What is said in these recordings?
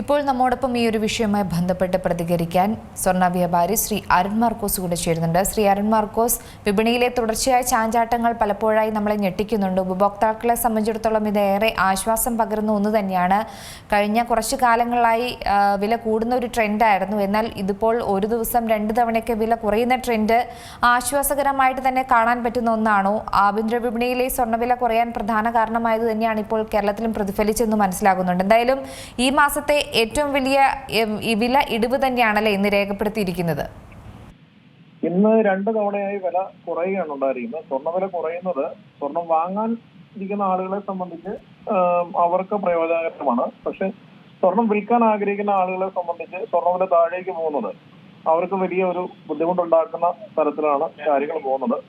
ഇപ്പോൾ നമ്മോടൊപ്പം ഈ ഒരു വിഷയവുമായി ബന്ധപ്പെട്ട് പ്രതികരിക്കാൻ സ്വർണ വ്യാപാരി ശ്രീ അരുൺ മാർക്കോസ് കൂടെ ചേരുന്നുണ്ട്. ശ്രീ അരുൺ മാർക്കോസ് വിപണിയിലെ തുടർച്ചയായ ചാഞ്ചാട്ടങ്ങൾ പലപ്പോഴായി നമ്മളെ ഞെട്ടിക്കുന്നുണ്ട്. ഉപഭോക്താക്കളെ സംബന്ധിച്ചിടത്തോളം ഇത് ഏറെ ആശ്വാസം പകരുന്ന ഒന്ന് തന്നെയാണ്. കഴിഞ്ഞ കുറച്ച് കാലങ്ങളായി വില കൂടുന്ന ഒരു ട്രെൻഡായിരുന്നു. എന്നാൽ ഇതിപ്പോൾ ഒരു ദിവസം രണ്ട് തവണയൊക്കെ വില കുറയുന്ന ട്രെൻഡ് ആശ്വാസകരമായിട്ട് തന്നെ കാണാൻ പറ്റുന്ന ഒന്നാണോ? ആഭ്യന്തര വിപണിയിലെ സ്വർണവില കുറയാൻ പ്രധാന കാരണമായത് തന്നെയാണ് ഇപ്പോൾ കേരളത്തിലും പ്രതിഫലിച്ചെന്ന് മനസ്സിലാകുന്നുണ്ട്. എന്തായാലും ഈ മാസത്തെ ഏറ്റവും വലിയ വില ഇടിവ് തന്നെയാണല്ലേ ഇന്ന് രേഖപ്പെടുത്തിയിരിക്കുന്നത്? ഇന്ന് രണ്ട് തവണയായി വില കുറയുകയാണ് ഉണ്ടായിരിക്കുന്നത്. സ്വർണവില കുറയുന്നത് സ്വർണം വാങ്ങാൻ ഇരിക്കുന്ന ആളുകളെ സംബന്ധിച്ച് അവർക്ക് പ്രയോജനകരമാണ്. പക്ഷെ സ്വർണം വിൽക്കാൻ ആഗ്രഹിക്കുന്ന ആളുകളെ സംബന്ധിച്ച് സ്വർണവില താഴേക്ക് പോകുന്നത് അവർക്ക് വലിയ ഒരു ബുദ്ധിമുട്ടുണ്ടാക്കുന്ന തരത്തിലാണ് കാര്യങ്ങൾ പോകുന്നത്.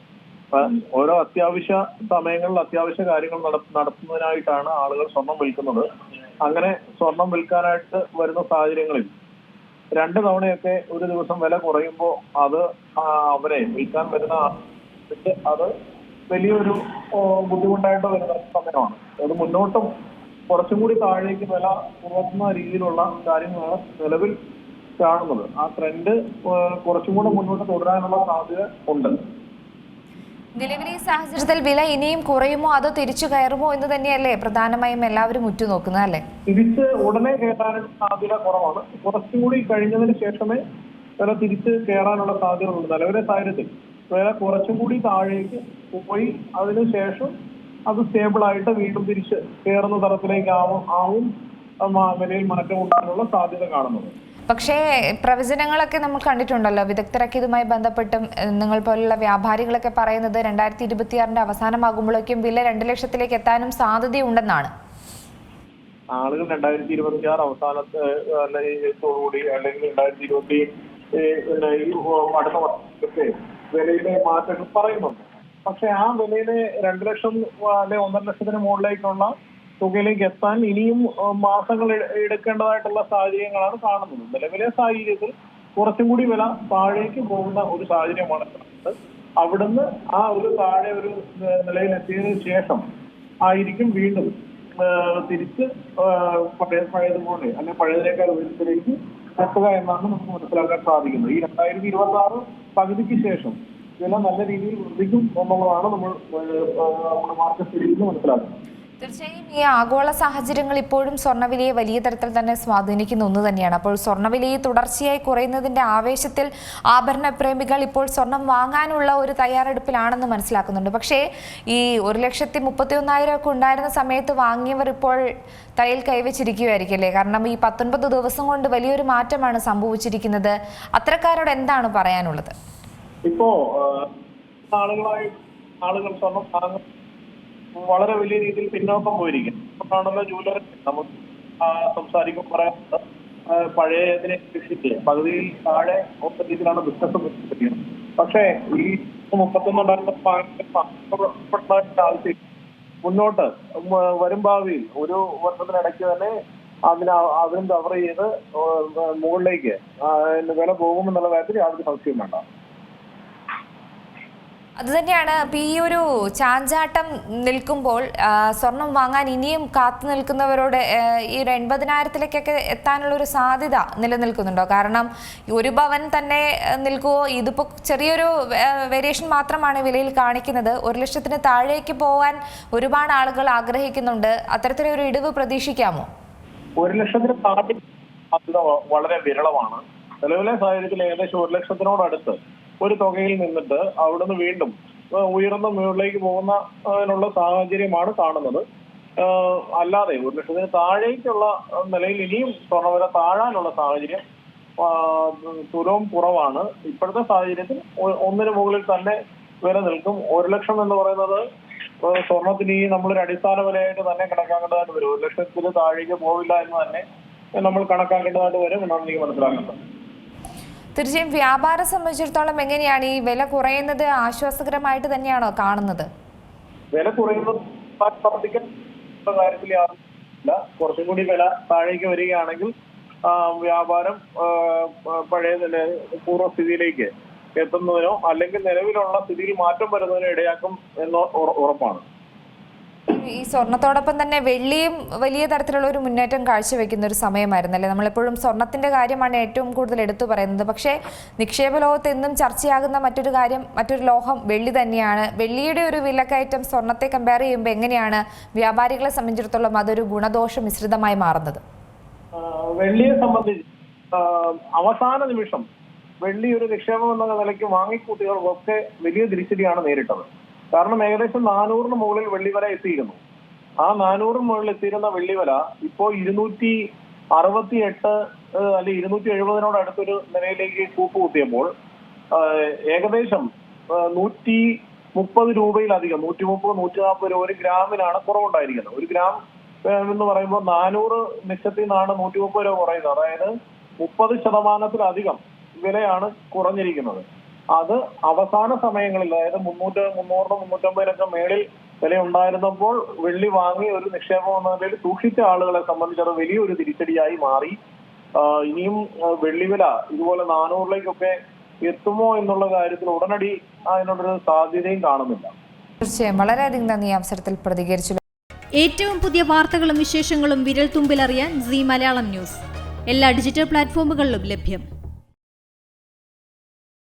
ഓരോ അത്യാവശ്യ സമയങ്ങളിൽ അത്യാവശ്യ കാര്യങ്ങൾ നട- നടത്തുന്നതിനായിട്ടാണ് ആളുകൾ സ്വർണം വിൽക്കുന്നത്. അങ്ങനെ സ്വർണം വിൽക്കാനായിട്ട് വരുന്ന സാഹചര്യങ്ങളിൽ രണ്ട് തവണയൊക്കെ ഒരു ദിവസം വില കുറയുമ്പോൾ അത് അവരെ വിൽക്കാൻ വരുന്ന അത് വലിയൊരു ബുദ്ധിമുട്ടായിട്ട് വരുന്ന സമയമാണ്. അത് മുന്നോട്ടും കുറച്ചും കൂടി താഴേക്ക് വില കുറക്കുന്ന രീതിയിലുള്ള കാര്യങ്ങളാണ് നിലവിൽ കാണുന്നത്. ആ ട്രെൻഡ് കുറച്ചും കൂടെ മുന്നോട്ട് തുടരാനുള്ള സാധ്യത ഉണ്ട്. നിലവിലെ സാഹചര്യത്തിൽ വില ഇനിയും കുറയുമോ? അതോ തിരിച്ചു കയറുമോ എന്ന് തന്നെയല്ലേ പ്രധാനമായും എല്ലാവരും ഉറ്റുനോക്കുന്നത് അല്ലേ? തിരിച്ച് ഉടനെ കയറാനുള്ള സാധ്യത കുറവാണ്. കുറച്ചുകൂടി കഴിഞ്ഞതിന് ശേഷമേ വില തിരിച്ച് കയറാനുള്ള സാധ്യത ഉള്ളൂ നിലവിലെ സാഹചര്യത്തിൽ. വില കുറച്ചും കൂടി താഴേക്ക് പോയി അതിനുശേഷം അത് സ്റ്റേബിൾ ആയിട്ട് വീണ്ടും തിരിച്ച് കയറുന്ന തരത്തിലേക്ക് ആവും ആവും വിലയിൽ മാറ്റം ഉണ്ടാകാനുള്ള സാധ്യത കാണുന്നത് പക്ഷേ പ്രവചനങ്ങളൊക്കെ നമ്മൾ കണ്ടിട്ടുണ്ടല്ലോ. വിദഗ്ധരൊക്കെ ഇതുമായി ബന്ധപ്പെട്ടും നിങ്ങൾ പോലുള്ള വ്യാപാരികളൊക്കെ പറയുന്നത് രണ്ടായിരത്തി ഇരുപത്തിയാറിന്റെ അവസാനമാകുമ്പോഴേക്കും വില രണ്ട് ലക്ഷത്തിലേക്ക് എത്താനും സാധ്യതയുണ്ടെന്നാണ്. ആളുകൾ രണ്ടായിരത്തി ഇരുപത്തി ആറ് അവസാനത്തെ അല്ലെങ്കിൽ അല്ലെങ്കിൽ രണ്ടായിരത്തി ഇരുപത്തി ഈ അടുത്ത വർഷത്തെ വിലയിലെ മാറ്റങ്ങൾ പറയുന്നുണ്ട്. പക്ഷെ ആ വിലയിലെ രണ്ട് ലക്ഷം അല്ലെ ഒന്നര ലക്ഷത്തിന് മുകളിലേക്കുള്ള തുകയിലേക്ക് എത്താൻ ഇനിയും മാസങ്ങൾ എടുക്കേണ്ടതായിട്ടുള്ള സാഹചര്യങ്ങളാണ് കാണുന്നത്. നിലവിലെ സാഹചര്യത്തിൽ കുറച്ചും കൂടി വില താഴേക്ക് പോകുന്ന ഒരു സാഹചര്യമാണ് കാണുന്നത്. അവിടുന്ന് ആ ഒരു താഴെ ഒരു നിലയിലെത്തിയതിനു ശേഷം ആയിരിക്കും വീണ്ടും തിരിച്ച് പഴയ പഴയതുപോലെ അല്ലെങ്കിൽ പഴയതിനേക്കാൾ ഉയരത്തിലേക്ക് എത്തുക എന്നാണ് നമുക്ക് മനസ്സിലാക്കാൻ സാധിക്കുന്നത്. ഈ രണ്ടായിരത്തി ഇരുപത്തി ആറ് പകുതിക്ക് ശേഷം വില നല്ല രീതിയിൽ വൃദ്ധിക്കും എന്നുള്ളതാണ് നമ്മൾ നമ്മുടെ മാർക്കറ്റ് നിന്ന് മനസ്സിലാക്കുന്നത്. തീർച്ചയായും ഈ ആഗോള സാഹചര്യങ്ങൾ ഇപ്പോഴും സ്വർണവിലയെ വലിയ തരത്തിൽ തന്നെ സ്വാധീനിക്കുന്ന ഒന്ന് തന്നെയാണ്. അപ്പോൾ സ്വർണവിലയെ തുടർച്ചയായി കുറയുന്നതിന്റെ ആവേശത്തിൽ ആഭരണ പ്രേമികൾ ഇപ്പോൾ സ്വർണം വാങ്ങാനുള്ള ഒരു തയ്യാറെടുപ്പിലാണെന്ന് മനസ്സിലാക്കുന്നുണ്ട്. പക്ഷേ ഈ ഒരു ലക്ഷത്തി മുപ്പത്തി ഒന്നായിരം ഒക്കെ ഉണ്ടായിരുന്ന സമയത്ത് വാങ്ങിയവർ ഇപ്പോൾ തലയിൽ കൈവച്ചിരിക്കുകയായിരിക്കില്ലേ കാരണം ഈ പത്തൊൻപത് ദിവസം കൊണ്ട് വലിയൊരു മാറ്റമാണ് സംഭവിച്ചിരിക്കുന്നത്. അത്തരക്കാരോട് എന്താണ് പറയാനുള്ളത്? ഇപ്പോ ആളുകളായി ആളുകൾ സ്വർണം വളരെ വലിയ രീതിയിൽ പിന്നോക്കം പോയിരിക്കും അതുകൊണ്ടാണല്ലോ ജൂലറി നമുക്ക് സംസാരിക്കും പറയാറുണ്ട്. പഴയതിനെ അപേക്ഷിച്ച് പകുതിയിൽ താഴെ രീതിയിലാണ് ബിസിനസ് ചെയ്യുന്നത് പക്ഷേ ഈ മുപ്പത്തൊന്നുണ്ടായിരുന്ന പാർട്ടിയുടെ ആവശ്യം മുന്നോട്ട് വരും ഭാവിയിൽ ഒരു വർഷത്തിനിടയ്ക്ക് തന്നെ അതിന് അതിനും കവർ ചെയ്ത് മുകളിലേക്ക് വില പോകുമെന്നുള്ള കാര്യത്തിൽ യാതൊരു സംശയവും വേണ്ട അതുതന്നെയാണ് ഇപ്പൊ ഈ ഒരു ചാഞ്ചാട്ടം നിൽക്കുമ്പോൾ സ്വർണം വാങ്ങാൻ ഇനിയും കാത്തു നിൽക്കുന്നവരോട് ഈ ഒരു എൺപതിനായിരത്തിലേക്കൊക്കെ എത്താനുള്ള ഒരു സാധ്യത നിലനിൽക്കുന്നുണ്ടോ? കാരണം ഒരു ഭവൻ തന്നെ നിൽക്കുമോ നിൽക്കുവോ? ഇതിപ്പോ ചെറിയൊരു വേരിയേഷൻ മാത്രമാണ് വിലയിൽ കാണിക്കുന്നത്. ഒരു ലക്ഷത്തിന് താഴേക്ക് പോകാൻ ഒരുപാട് ആളുകൾ ആഗ്രഹിക്കുന്നുണ്ട്. അത്തരത്തിലൊരു ഇടിവ് പ്രതീക്ഷിക്കാമോ? ഒരു ലക്ഷത്തിന് സാധ്യത വളരെ വിരളമാണ്. നിലവിലെ സാഹചര്യത്തിൽ ഏകദേശം ഒരു ലക്ഷത്തിനോടടുത്ത്. ഒരു തുകയിൽ നിന്നിട്ട് അവിടുന്ന് വീണ്ടും ഉയർന്ന മുകളിലേക്ക് പോകുന്ന അതിനുള്ള സാഹചര്യമാണ് കാണുന്നത്. അല്ലാതെ ഒരു ലക്ഷത്തിന് താഴേക്കുള്ള നിലയിൽ ഇനിയും സ്വർണവില താഴാനുള്ള സാഹചര്യം തുലവും കുറവാണ്. ഇപ്പോഴത്തെ സാഹചര്യത്തിൽ ഒന്നിന് മുകളിൽ തന്നെ വില നിൽക്കും. ഒരു ലക്ഷം എന്ന് പറയുന്നത് സ്വർണത്തിന് ഈ നമ്മളൊരു അടിസ്ഥാന വിലയായിട്ട് തന്നെ കണക്കാക്കേണ്ടതായിട്ട് വരും. ഒരു ലക്ഷത്തിന് താഴേക്ക് പോവില്ല എന്ന് തന്നെ നമ്മൾ കണക്കാക്കേണ്ടതായിട്ട് വരും എന്നാണ് എനിക്ക് മനസ്സിലാക്കുന്നത്. തീർച്ചയായും വ്യാപാരം സംബന്ധിച്ചിടത്തോളം എങ്ങനെയാണ് ഈ വില കുറയുന്നത്? ആശ്വാസകരമായിട്ട് തന്നെയാണോ കാണുന്നത്? വില കുറയുന്നത് കുറച്ചും കൂടി വില താഴേക്ക് വരികയാണെങ്കിൽ വ്യാപാരം പഴയ പൂർവസ്ഥിതിയിലേക്ക് എത്തുന്നതിനോ അല്ലെങ്കിൽ നിലവിലുള്ള സ്ഥിതിയിൽ മാറ്റം വരുന്നതിനോ ഇടയാക്കും എന്ന് ഉറ- ഉറപ്പാണ്. ഈ സ്വർണത്തോടൊപ്പം തന്നെ വെള്ളിയും വലിയ തരത്തിലുള്ള ഒരു മുന്നേറ്റം കാഴ്ചവെക്കുന്ന ഒരു സമയമായിരുന്നല്ലേ? നമ്മളെപ്പോഴും സ്വർണത്തിന്റെ കാര്യമാണ് ഏറ്റവും കൂടുതൽ എടുത്തു പറയുന്നത്. പക്ഷേ നിക്ഷേപ ലോകത്ത് എന്നും ചർച്ചയാകുന്ന മറ്റൊരു കാര്യം മറ്റൊരു ലോഹം വെള്ളി തന്നെയാണ്. വെള്ളിയുടെ ഒരു വിലക്കയറ്റം സ്വർണത്തെ കമ്പയർ ചെയ്യുമ്പോൾ എങ്ങനെയാണ് വ്യാപാരികളെ സംബന്ധിച്ചിടത്തോളം അതൊരു ഗുണദോഷ മിശ്രിതമായി മാറുന്നത്? വെള്ളിയെ സംബന്ധിച്ച് അവസാന നിമിഷം വെള്ളി ഒരു നിക്ഷേപം എന്ന നിലയ്ക്ക് വാങ്ങിക്കൂട്ടിയവർക്കൊക്കെ വലിയ തിരിച്ചടിയാണ് നേരിട്ടത്. കാരണം ഏകദേശം നാനൂറിന് മുകളിൽ വെള്ളിവല എത്തിയിരുന്നു. ആ നാനൂറിന് മുകളിൽ എത്തിയിരുന്ന വെള്ളിവല ഇപ്പോ ഇരുന്നൂറ്റി അറുപത്തി എട്ട് അല്ലെ ഇരുന്നൂറ്റി എഴുപതിനോട് അടുത്തൊരു നിലയിലേക്ക് കൂപ്പുകൂട്ടിയപ്പോൾ ആ, ഏകദേശം നൂറ്റി മുപ്പത് രൂപയിലധികം നൂറ്റി മുപ്പത് നൂറ്റി നാൽപ്പത് രൂപ ഒരു ഗ്രാമിനാണ് കുറവുണ്ടായിരിക്കുന്നത്. ഒരു ഗ്രാം എന്ന് പറയുമ്പോൾ നാനൂറ് ലക്ഷത്തിൽ നിന്നാണ് നൂറ്റി മുപ്പത് രൂപ കുറയുന്നത്. അതായത് മുപ്പത് ശതമാനത്തിലധികം വിലയാണ് കുറഞ്ഞിരിക്കുന്നത്. അത് അവസാന സമയങ്ങളിൽ അതായത് മുന്നൂറ് മുന്നൂറിന് മുന്നൂറ്റമ്പതിനൊക്കെ മേളിൽ വില ഉണ്ടായിരുന്നപ്പോൾ വെള്ളി വാങ്ങി ഒരു നിക്ഷേപം എന്ന നിലയിൽ സൂക്ഷിച്ച ആളുകളെ സംബന്ധിച്ച് അത് വലിയൊരു തിരിച്ചടിയായി മാറി. ഇനിയും വെള്ളി വില ഇതുപോലെ നാനൂറിലേക്കൊക്കെ എത്തുമോ എന്നുള്ള കാര്യത്തിൽ ഉടനടി അതിനോടൊരു സാധ്യതയും കാണുന്നില്ല. തീർച്ചയായും. വളരെയധികം നന്ദി അവസരത്തിൽ പ്രതികരിച്ചു. ഏറ്റവും പുതിയ വാർത്തകളും വിശേഷങ്ങളും വിരൽ തുമ്പിലറിയാൻ സി മലയാളം ന്യൂസ്. എല്ലാ ഡിജിറ്റൽ പ്ലാറ്റ്ഫോമുകളിലും ലഭ്യം.